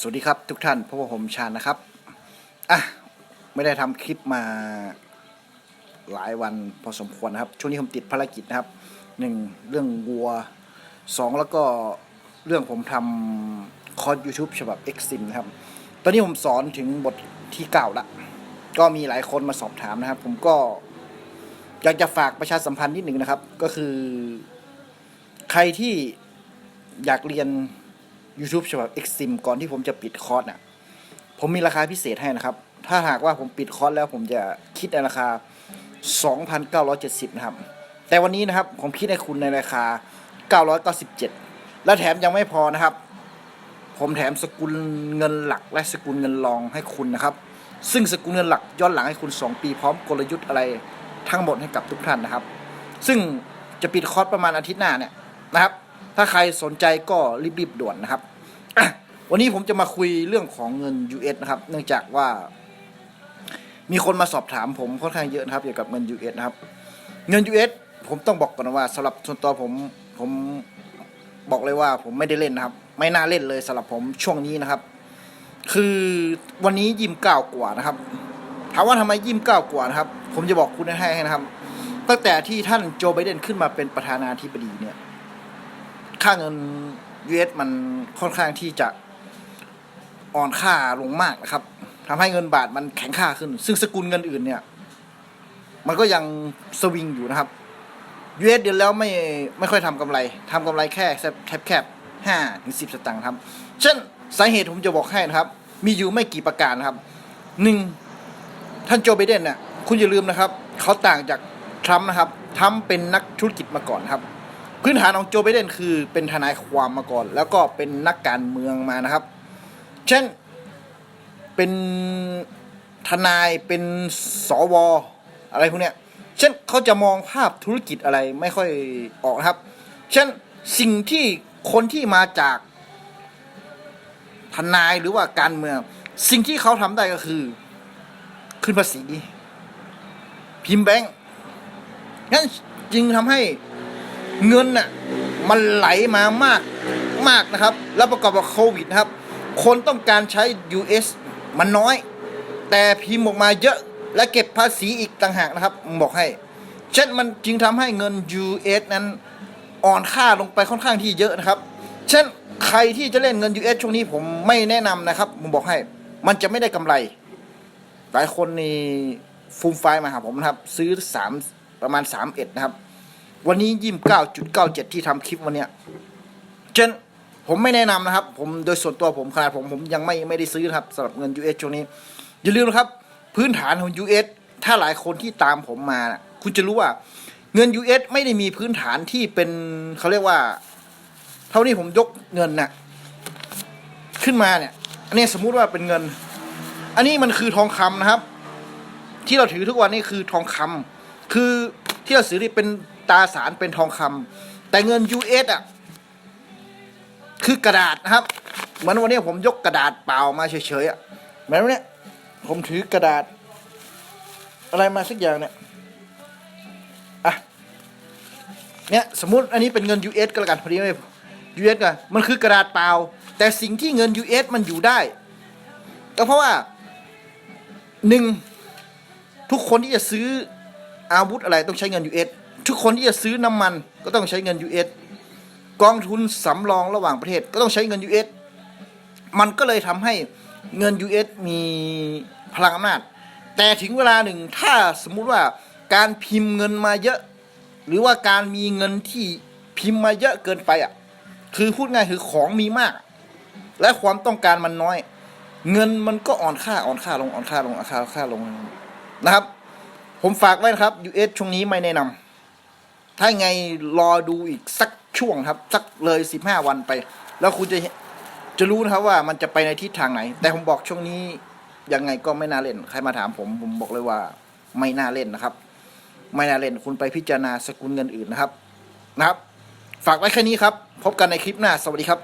สวัสดีครับทุกท่านพบกับผมชาญนะครับ อะ ไม่ได้ทำคลิปมาหลายวันพอสมควรนะครับ ช่วงนี้ผมติดภารกิจนะครับหนึ่งเรื่องวัวสองแล้วก็เรื่องผมทำคอร์ส YouTube ฉบับ Exim นะครับ ตอนนี้ผมสอนถึงบทที่เก้าละ ก็มีหลายคนมาสอบถามนะครับ ผมก็อยากจะฝากประชาสัมพันธ์นิดหนึ่งนะครับ ก็คือ ใครที่อยากเรียน YouTube ฉบับ Exim ก่อนที่ผมจะปิดคอร์สน่ะผมมีราคาพิเศษให้นะครับ ถ้าหากว่าผมปิดคอร์สแล้วผมจะคิดในราคา 2,970 นะครับ แต่วันนี้นะครับผมคิดให้คุณในราคา 997 และแถมยังไม่พอนะครับ ผมแถมสกุลเงินหลักและสกุลเงินรองให้คุณนะครับ ซึ่งสกุลเงินหลักย้อนหลังให้คุณ 2 ปีพร้อมกลยุทธ์อะไรทั้งหมดให้กับทุกท่านนะครับ ซึ่งจะปิดคอร์สประมาณอาทิตย์หน้าเนี่ยนะครับ ถ้าใครสนใจก็รีบๆด่วนนะครับ วันนี้ผมจะมาคุยเรื่องของเงิน US นะครับ เนื่องจากว่ามีคนมาสอบถามผมค่อนข้างเยอะนะครับเกี่ยวกับเงิน US นะครับ เงิน US ผมต้องบอกก่อนว่าสำหรับส่วนตัวผมผมบอกเลยว่าผมไม่ได้เล่นนะครับ ไม่น่าเล่นเลยสำหรับผมช่วงนี้นะครับ คือวันนี้ยิมเก้ากว่านะครับถามว่าทำไมยิมเก้ากว่านะครับ ผมจะบอกคุณให้นะครับ ตั้งแต่ที่ท่านโจไบเดนขึ้นมาเป็นประธานาธิบดีเนี่ย ค่าเงิน US มันค่อนข้างที่จะอ่อนค่าลงมากนะครับทำให้เงินบาทมันแข็งค่าขึ้น ซึ่งสกุลเงินอื่นเนี่ย มันก็ยังสวิงอยู่นะครับ US เดือนแล้วไม่ไม่ค่อยทำกำไรทำกำไรแค่แคบแคบห้าถึงสิบสตางค์ครับ เช่นสาเหตุผมจะบอกให้นะครับ มีอยู่ไม่กี่ประการนะครับหนึ่งท่านโจไบเดนเนี่ยคุณอย่าลืมนะครับ เขาต่างจากทรัมป์นะครับทรัมป์เป็นนักธุรกิจมาก่อนครับ พื้นฐานของโจไบเดนคือเป็นทนายความมาก่อน แล้วก็เป็นนักการเมืองมานะครับ เช่นเป็นทนายเป็นสวอะไรพวกเนี้ย เช่นเขาจะมองภาพธุรกิจอะไรไม่ค่อยออกนะครับ เช่นสิ่งที่คนที่มาจากทนายหรือว่าการเมือง สิ่งที่เขาทำได้ก็คือ ขึ้นภาษีพิมพ์แบงก์งั้นจึงทำให้ เงินน่ะมันไหลมามากมากนะครับ แล้วประกอบกับโควิดนะครับ คนต้องการใช้ US มันน้อย แต่พิมพ์ออกมาเยอะและเก็บภาษีอีกต่างหากนะครับผมบอกให้เช่นมันจึงทำให้เงิน US นั้นอ่อนค่าลงไปค่อนข้างที่เยอะนะครับ เช่นใครที่จะเล่นเงิน US ช่วงนี้ผมไม่แนะนำนะครับ ผมบอกให้ มันจะไม่ได้กำไร หลายคนนี่ฟูมไฟล์มาหาผมนะครับ ซื้อสามประมาณสามเอ็ดนะครับ วันนี้ยิมเก้าจุดเก้าเจ็ดที่ทำคลิปวันเนี้ยเช่นผมไม่แนะนำนะครับ ผมโดยส่วนตัวผมขนาดผมผมยังไม่ไม่ได้ซื้อครับสำหรับเงิน US ช่วงนี้ อย่าลืมนะครับ พื้นฐานของ US ถ้าหลายคนที่ตามผมมานะคุณจะรู้ว่า เงิน US ไม่ได้มีพื้นฐานที่เป็นเขาเรียกว่า เท่านี้ผมยกเงินน่ะขึ้นมาเนี่ย อันนี้สมมุติว่าเป็นเงิน อันนี้มันคือทองคำนะครับ ที่เราถือทุกวันนี้คือทองคำคือที่เราซื้อนี่เป็น ตราสารเป็นทองคำแต่เงิน US อะคือกระดาษนะครับ เหมือนวันนี้ผมยกกระดาษเปล่ามาเฉยๆอะเหมือนวันนี้ผมถือกระดาษ อะไรมาสักอย่างเนี่ยอะเนี่ยสมมุติอันนี้เป็นเงิน US ก็แล้วกันพอดีไม่ US กันมันคือกระดาษเปล่า แต่สิ่งที่เงิน US มันอยู่ได้ ก็เพราะว่าหนึ่งทุกคนที่จะซื้ออาวุธอะไรต้องใช้เงิน US ทุกคนที่จะซื้อน้ำมันก็ต้องใช้เงิน US กองทุนสำรองระหว่างประเทศก็ต้องใช้เงิน US มันก็เลยทำให้เงิน US มีพลังอำนาจ แต่ถึงเวลาหนึ่งถ้าสมมุติว่าการพิมพ์เงินมาเยอะ หรือว่าการมีเงินที่พิมพ์มาเยอะเกินไปอะ คือพูดง่ายคือของมีมาก และความต้องการมันน้อย เงินมันก็อ่อนค่าอ่อนค่าลงอ่อนค่าลงอ่อนค่าค่าลงนะครับ ผมฝากไว้นะครับ US ช่วงนี้ไม่แนะนำ ถ้าไงรอดูอีกสักช่วงครับ สักเลยสิบห้าวันไป แล้วคุณจะจะรู้นะครับว่ามันจะไปในทิศทางไหน แต่ผมบอกช่วงนี้ยังไงก็ไม่น่าเล่น ใครมาถามผมผมบอกเลยว่าไม่น่าเล่นนะครับ ไม่น่าเล่นคุณไปพิจารณาสกุลเงินอื่นนะครับนะครับ ฝากไว้แค่นี้ครับ พบกันในคลิปหน้าสวัสดีครับ